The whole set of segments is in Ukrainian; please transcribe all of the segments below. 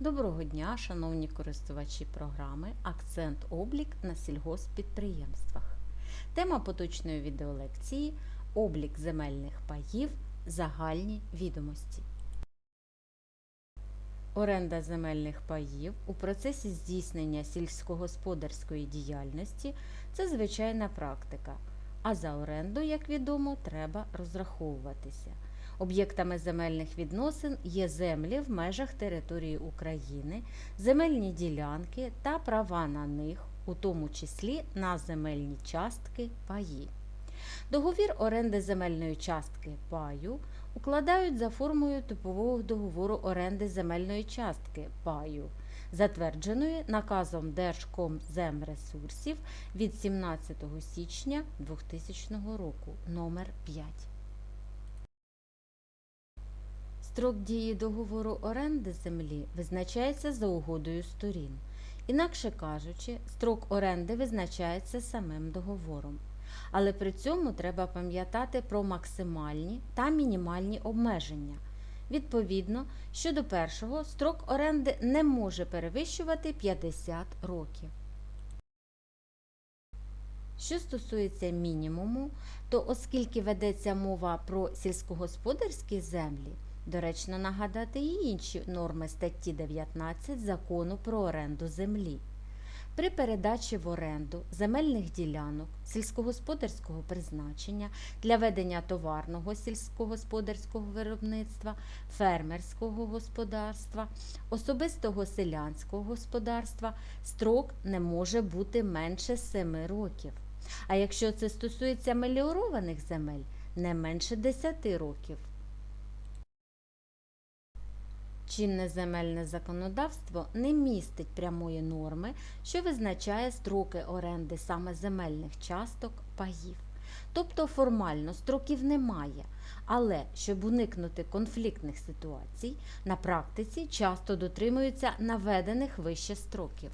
Доброго дня, шановні користувачі програми Акцент облік на сільгосппідприємствах. Тема поточної відеолекції Облік земельних паїв. Загальні відомості. Оренда земельних паїв у процесі здійснення сільськогосподарської діяльності це звичайна практика. А за оренду, як відомо, треба розраховуватися. Об'єктами земельних відносин є землі в межах території України, земельні ділянки та права на них, у тому числі на земельні частки паї. Договір оренди земельної частки паю укладають за формою типового договору оренди земельної частки паю, затвердженої наказом Держкомземресурсів від 17 січня 2000 року номер 5. Строк дії договору оренди землі визначається за угодою сторін. Інакше кажучи, строк оренди визначається самим договором. Але при цьому треба пам'ятати про максимальні та мінімальні обмеження. Відповідно, щодо першого, строк оренди не може перевищувати 50 років. Що стосується мінімуму, то оскільки ведеться мова про сільськогосподарські землі, доречно нагадати і інші норми статті 19 закону про оренду землі. При передачі в оренду земельних ділянок сільськогосподарського призначення для ведення товарного сільськогосподарського виробництва, фермерського господарства, особистого селянського господарства строк не може бути менше 7 років. А якщо це стосується меліорованих земель, не менше 10 років. Чинне земельне законодавство не містить прямої норми, що визначає строки оренди саме земельних часток паїв. Тобто формально строків немає, але щоб уникнути конфліктних ситуацій, на практиці часто дотримуються наведених вище строків.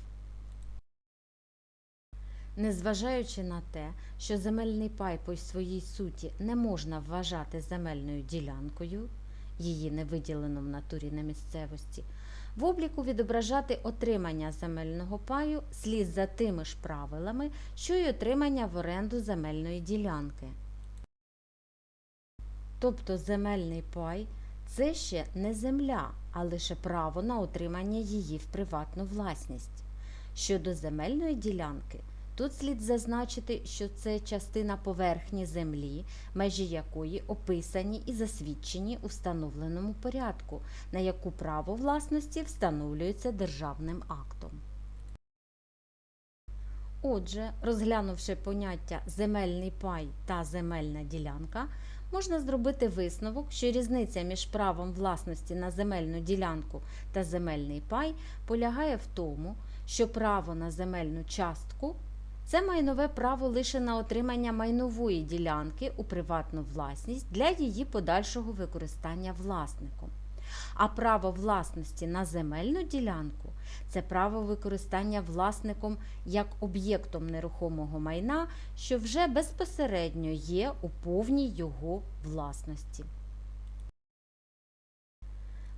Незважаючи на те, що земельний пай по своїй суті не можна вважати земельною ділянкою, її не виділено в натурі на місцевості, в обліку відображати отримання земельного паю слід за тими ж правилами, що й отримання в оренду земельної ділянки. Тобто земельний пай це ще не земля, а лише право на отримання її в приватну власність. Щодо земельної ділянки, Тут слід зазначити, що це частина поверхні землі, межі якої описані і засвідчені у встановленому порядку, на яку право власності встановлюється державним актом. Отже, розглянувши поняття земельний пай та земельна ділянка, можна зробити висновок, що різниця між правом власності на земельну ділянку та земельний пай полягає в тому, що право на земельну частку це майнове право лише на отримання майнової ділянки у приватну власність для її подальшого використання власником. А право власності на земельну ділянку це право використання власником як об'єктом нерухомого майна, що вже безпосередньо є у повній його власності.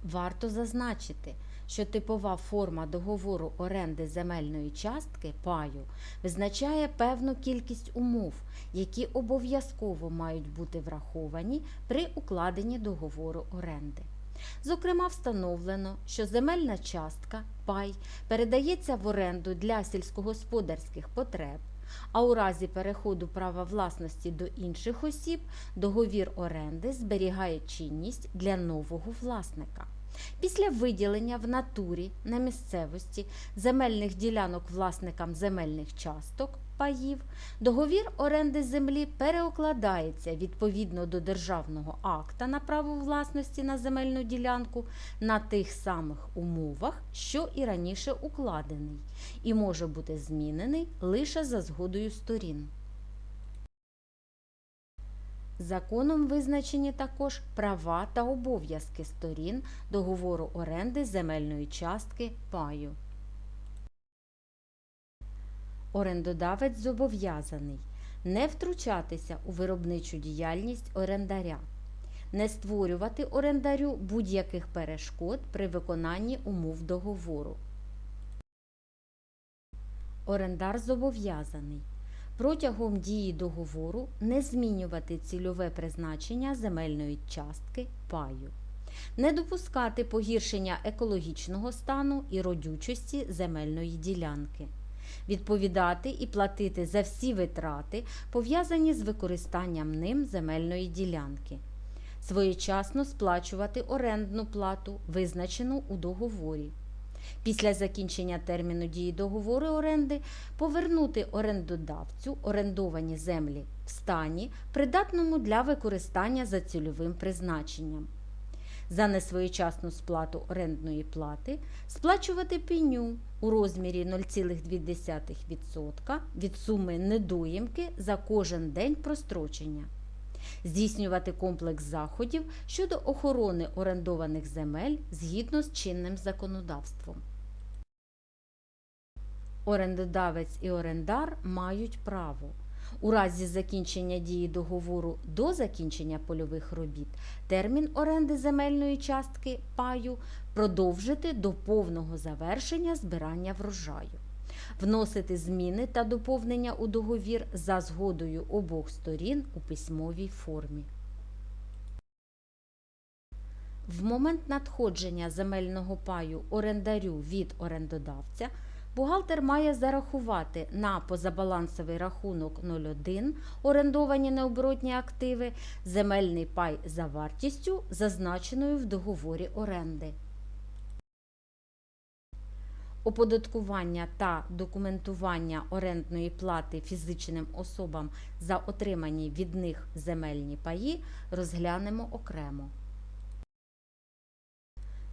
Варто зазначити, що типова форма договору оренди земельної частки паю визначає певну кількість умов, які обов'язково мають бути враховані при укладенні договору оренди. Зокрема, встановлено, що земельна частка пай передається в оренду для сільськогосподарських потреб, а у разі переходу права власності до інших осіб договір оренди зберігає чинність для нового власника. Після виділення в натурі на місцевості земельних ділянок власникам земельних часток паїв, договір оренди землі переукладається відповідно до державного акта на право власності на земельну ділянку на тих самих умовах, що і раніше укладений, і може бути змінений лише за згодою сторін. Законом визначені також права та обов'язки сторін договору оренди земельної частки паю. Орендодавець зобов'язаний не втручатися у виробничу діяльність орендаря, Не створювати орендарю будь-яких перешкод при виконанні умов договору. Орендар зобов'язаний протягом дії договору не змінювати цільове призначення земельної частки паю, не допускати погіршення екологічного стану і родючості земельної ділянки, відповідати і платити за всі витрати, пов'язані з використанням ним земельної ділянки, своєчасно сплачувати орендну плату, визначену у договорі. Після закінчення терміну дії договору оренди повернути орендодавцю орендовані землі в стані, придатному для використання за цільовим призначенням. За несвоєчасну сплату орендної плати сплачувати пеню у розмірі 0,2% від суми недоїмки за кожен день прострочення. Здійснювати комплекс заходів щодо охорони орендованих земель згідно з чинним законодавством. Орендодавець і орендар мають право у разі закінчення дії договору до закінчення польових робіт термін оренди земельної частки паю продовжити до повного завершення збирання врожаю, вносити зміни та доповнення у договір за згодою обох сторін у письмовій формі. В момент надходження земельного паю орендарю від орендодавця бухгалтер має зарахувати на позабалансовий рахунок 01 орендовані необоротні активи земельний пай за вартістю, зазначеною в договорі оренди. Оподаткування та документування орендної плати фізичним особам за отримані від них земельні паї розглянемо окремо.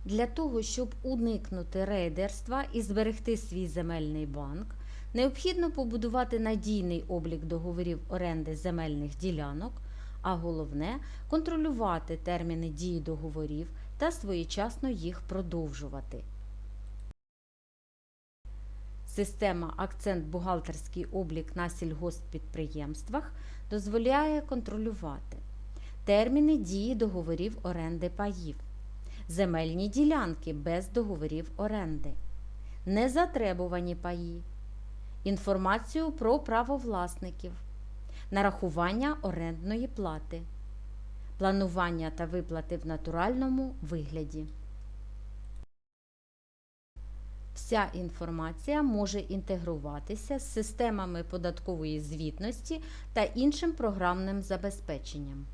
Для того, щоб уникнути рейдерства і зберегти свій земельний банк, необхідно побудувати надійний облік договорів оренди земельних ділянок, а головне контролювати терміни дії договорів та своєчасно їх продовжувати. Система акцент бухгалтерський облік на сільгосппідприємствах дозволяє контролювати терміни дії договорів оренди паїв земельні ділянки без договорів оренди, незатребувані паї, інформацію про право власників, нарахування орендної плати, планування та виплати в натуральному вигляді. Вся інформація може інтегруватися з системами податкової звітності та іншим програмним забезпеченням.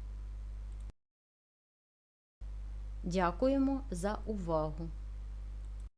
Дякуємо за увагу!